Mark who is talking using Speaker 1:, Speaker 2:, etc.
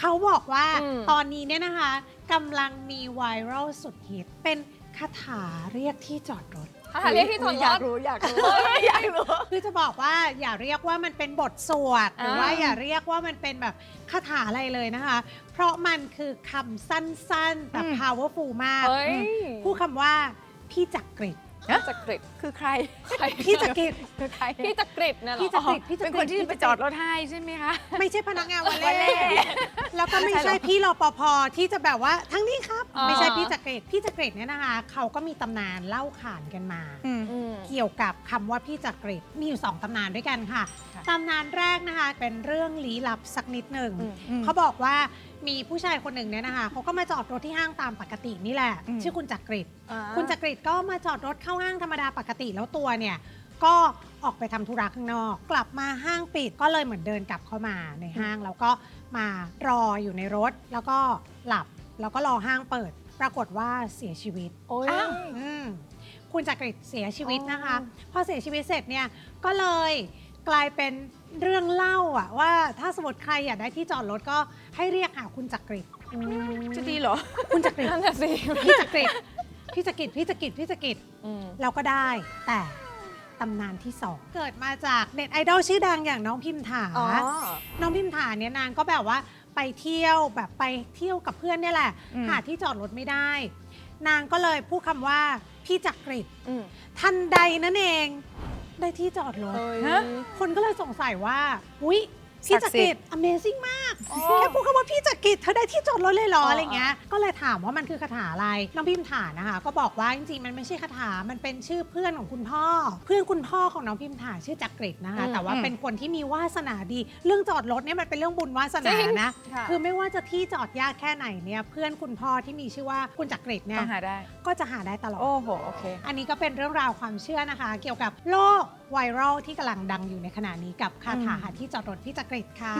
Speaker 1: เขาบอกว่า
Speaker 2: อืม
Speaker 1: ตอนนี้เนี่ยนะคะกำลังมีไวรัลสุดฮิตเป็นคาถาเรียกที่จอดรถ
Speaker 2: คาถาเรียกที่จอด
Speaker 3: อ
Speaker 2: ร
Speaker 3: ยาก
Speaker 2: ถ
Speaker 3: รู้อยากรู้ อยากรู้
Speaker 1: คือจะบอกว่าอย่าเรียกว่ามันเป็นบทสวดหรือว่า
Speaker 2: อ่า
Speaker 1: อย่าเรียกว่ามันเป็นแบบคาถาอะไรเลยนะคะ เพราะมันคือคำสั้นๆ แต่
Speaker 3: อืม
Speaker 1: powerful มาก
Speaker 2: เฮ้ย
Speaker 1: พูดคำว่าพี่จักริด
Speaker 2: จักริด
Speaker 3: คือใคร
Speaker 2: ใคร
Speaker 1: พี่จักริด
Speaker 3: คือใคร
Speaker 2: พี่จักริดเนี่ยเหรอ
Speaker 1: พี่จักริดพี่จัก
Speaker 3: เป็น
Speaker 1: ริด
Speaker 3: คนที่ไปจอดรถให้ใช่ไหมคะ
Speaker 1: ไม่ใช่พนักงานวัน
Speaker 3: วันเล่
Speaker 1: เล่แล้วก็ไม่
Speaker 3: ใช่
Speaker 1: ใช่
Speaker 3: เหรอ
Speaker 1: พี่รปภที่จะแบบว่าทั้งนี้ครับ
Speaker 2: อ่า
Speaker 1: ไม่ใช่พี่จักริดพี่จักริดเนี่ยนะคะเขาก็มีตำนานเล่าขานกันมา
Speaker 3: อืม
Speaker 2: อืม
Speaker 1: เกี่ยวกับคำว่าพี่จักริดมีอยู่สองตำนานด้วยกันค่ะ
Speaker 3: ค่ะ
Speaker 1: ตำนานแรกนะคะเป็นเรื่องลี้ลับสักนิดหนึ่ง
Speaker 2: อืม
Speaker 3: อืม
Speaker 1: เขาบอกว่ามีผู้ชายคนหนึ่งเนี่ยนะคะเขาก็มาจอดรถที่ห้างตามปกตินี่แหละ
Speaker 3: อืม
Speaker 1: ชื่อคุณจักริด
Speaker 2: อ่า
Speaker 1: คุณจักริดก็มาจอดรถเข้าห้างธรรมดาปกติแล้วตัวเนี่ย ก็ออกไปทำธุระข้างนอก กลับมาห้างปิดก็เลยเหมือนเดินกลับเข้ามาในห้าง แล้วก็มารออยู่ในรถ แล้วก็หลับแล้วก็รอห้างเปิด ปรากฏว่าเสียชีวิต
Speaker 2: โอ้ย
Speaker 3: อ้าว
Speaker 1: อืมคุณจักริดเสียชีวิตนะคะ
Speaker 2: อ๋อ
Speaker 1: พอเสียชีวิตเสร็จเนี่ยก็เลยกลายเป็นเรื่องเล่าอะว่าถ้าสมมติใครอยากได้ที่จอดรถก็ให้เรียกหาคุณจักริด
Speaker 3: จะดีเหรอ
Speaker 1: คุณจักริด
Speaker 2: นั่นน่ะสิ
Speaker 1: พี่จักริด พี่จักริดพี่จักริดพี่จักริด
Speaker 2: อืม
Speaker 1: เราก็ได้ แต่ตำนานที่สองเกิดมาจากเน็ตไอดอลชื่อดังอย่างน้องพิมถา
Speaker 2: อ๋อ
Speaker 1: น้องพิมถาเนี่ยนางก็แบบว่าไปเที่ยวแบบไปเที่ยวกับเพื่อนเนี่ยแหละ
Speaker 3: อืม
Speaker 1: หาที่จอดรถไม่ได้ นางก็เลยพูดคำว่าพี่จักริด
Speaker 2: อืม
Speaker 1: ทันใดนั่นเองได้ที่จอดรถ
Speaker 2: เฮ้ย
Speaker 3: ฮะ
Speaker 1: คนก็เลยสงสัยว่า อุ้ยพี่จักริด Amazing มาก แค่พูดคำว่าพี่จักริดเธอได้ที่จอดรถเลยเหรอ
Speaker 2: อ๋ออ
Speaker 1: อะไรเงี้ยก็เลยถามว่ามันคือคาถาอะไรน้องพิมถานะคะก็บอกว่าจริงๆมันไม่ใช่คาถามันเป็นชื่อเพื่อนของคุณพ่อ เพื่อนคุณพ่อของน้องพิมถาชื่อจักริดนะคะ
Speaker 2: อืม
Speaker 1: แต่ว่าเป็นคนที่มีวาสนาดี เรื่องจอดรถเนี่ยมันเป็นเรื่องบุญวาสนา
Speaker 2: จริง
Speaker 1: นะ
Speaker 3: ค่ะ
Speaker 1: คือไม่ว่าจะที่จอดยากแค่ไหนเนี่ยเพื่อนคุณพ่อที่มีชื่อว่าคุณจักริดเนี่
Speaker 3: ต้
Speaker 1: ย
Speaker 3: องหาได้
Speaker 1: ก็จะหาได้ตลอด
Speaker 3: โอ้โหโอเค
Speaker 1: อันนี้ก็เป็นเรื่องราวความเชื่อนะคะ เกี่ยวกับโลกไวรัลที่กำลังดังอยู่ในขณะนี้กับคาถาหาที่จอดรถพี่จักริดค่ะ